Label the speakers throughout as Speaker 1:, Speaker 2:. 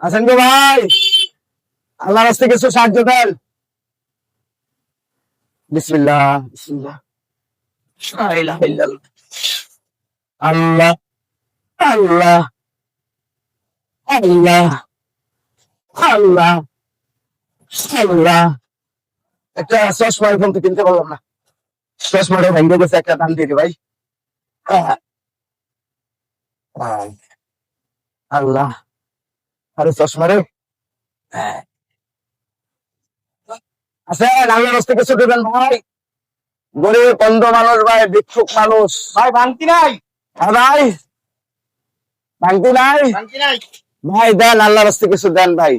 Speaker 1: আছেন? গো ভাই। আল্লাহ রাস্তে কিছু সাহায্য বিসমিল্লাহ লা ইলাহা ইল্লাল্লাহ। আল্লাহ আল্লাহ আল্লাহ আল্লাহ আল্লাহ। একটা চশমা এখন তো কিনতে পারলাম না। চশমাটা ভেঙে গেছে, একটা দাম দিয়ে ভাই। আহ। আল্লাহ। আরে চশমা রে। আছে আল্লাহ রাস্তা কিছু দেবেন ভাই। গরিব বন্ধ মানুষ ভাই ভিক্ষুক মানুষ।
Speaker 2: ভাই ভাঙতি নাই?
Speaker 1: হ্যাঁ ভাই। ভাঙতি নাই? ভাই দেন আল্লাহ রাস্তা কিছু দেন ভাই।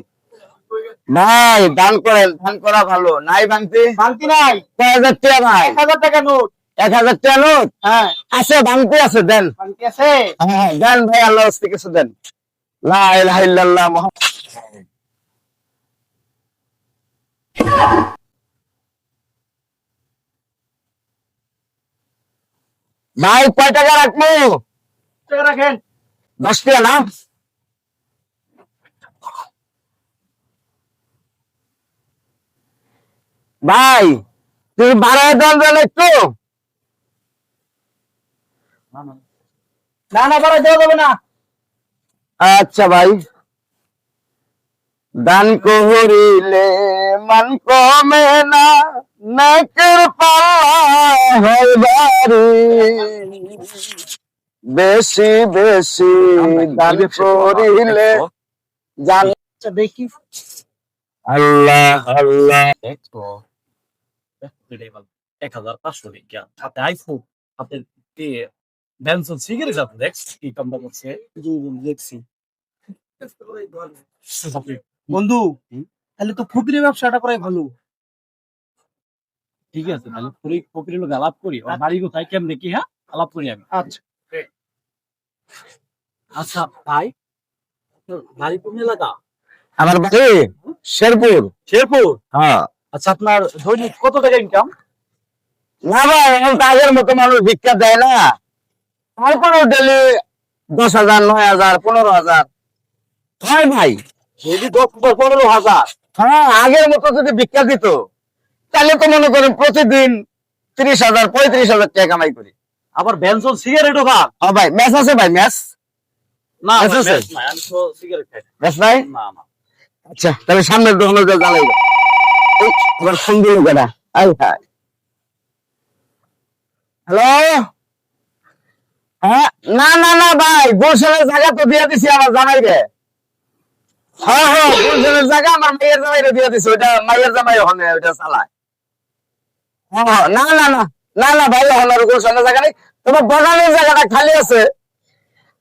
Speaker 1: ভাই দান করেন দান করা ভালো। নাই ভাঙতি
Speaker 2: ভাঙতি নাই?
Speaker 1: কয় হাজার টাকা ভাই?
Speaker 2: এক হাজার টাকা নোট।
Speaker 1: এক হাজার টাকা নোট?
Speaker 2: হ্যাঁ।
Speaker 1: আছে ভাঙতি আছে দেন।
Speaker 2: ভাঙতি আছে?
Speaker 1: হ্যাঁ দেন ভাই আল্লাহ রাস্তা কিছু দেন। লা ইলাহা ইল্লাল্লাহ মুহাম্মদ ভাই কয় টাকা রাখব?
Speaker 2: রাখেন।
Speaker 1: দশ টাকা না? ভাই তুমি বাড়ায় দেন দেন একটু।
Speaker 2: না না বাড়া দেওয়া যাবে না।
Speaker 1: আচ্ছা ভাই। দান করিলে মান কমে না নাকের ভারী বেশি বেশি দান করিলে জান
Speaker 2: আচ্ছা দেখি।
Speaker 1: আল্লাহ আল্লাহ।
Speaker 3: এক হাজার পাঁচশো টাকা সাথে আইফোন হাতে ব্যানসন সিগারেট আছে দেখ কি কামটা করছে দেখছি।
Speaker 2: বন্ধু তাহলে তো ব্যবসাটা করাই ভালো।
Speaker 3: ঠিক আছে তাহলে লোক আলাপ করি বাড়ি কোথায় কেমনে কি হ্যাঁ? আলাপ করি আমি।
Speaker 2: আচ্ছা।
Speaker 3: আচ্ছা ভাই বাড়ি কোন এলাকা?
Speaker 1: আমার বাড়ি শেরপুর।
Speaker 3: শেরপুর?
Speaker 1: হ্যাঁ।
Speaker 3: আচ্ছা আপনার দৈনিক কত টাকা ইনকাম
Speaker 1: না ভাই এখন আগের মতো মানুষ ভিক্ষা দেয় না। ডেলি দশ হাজার নয় হাজার পনেরো হাজার। হয় ভাই।
Speaker 3: যদি দশ পনেরো হাজার।
Speaker 1: হ্যাঁ আগের মতো যদি ভিক্ষা দিত তাহলে তো মনে করেন প্রতিদিন তিরিশ হাজার পঁয়ত্রিশ হাজার টাকা কামাই করি।
Speaker 3: আবার সিগারেটও
Speaker 1: হ্যাঁ ভাই ম্যাচ আছে ভাই ম্যাচ?
Speaker 3: না সিগারেট না।
Speaker 1: ম্যাচ নাই
Speaker 3: না না।
Speaker 1: আচ্ছা তাহলে সামনের দোকানে যা জানাই এবার ফোন দিল কেনা আই হাই হ্যালো? হ্যাঁ না না না ভাই গুলশানের জায়গা তো দিয়ে দিছি আমার জামাই রে হ্যাঁ হ্যাঁ গুলশানের জায়গা আমার মাইয়ের জামাই দিয়ে দিছি ওইটা মাইয়ের জামাই ওখানে ওইটা চালায়। হ্যাঁ হ্যাঁ, না না না না না ভাই ওখানে গুলশানের জায়গা নেই। তোমার বনানের জায়গাটা খালি আছে।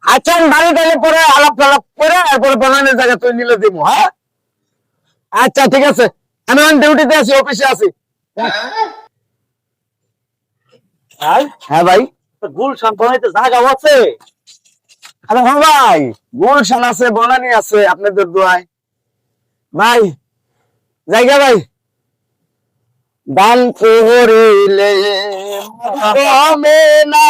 Speaker 1: আচ্ছা আমি বাড়ি গেলে পরে আলাপ টালাপ করে এরপরে বনানের জায়গা তুই নিলে দিব হ্যাঁ? আচ্ছা ঠিক আছে। আমি অন ডিউটিতে আছি অফিসে আছি।
Speaker 3: ভাই
Speaker 1: হ্যাঁ ভাই।
Speaker 3: গুলশান জায়গা আছে?
Speaker 1: আরে হ্যাঁ ভাই, গুলশান আছে, বনানি আছে, আপনাদের দোয়ায়। ভাই, জায়গা ভাই। দান করিলে না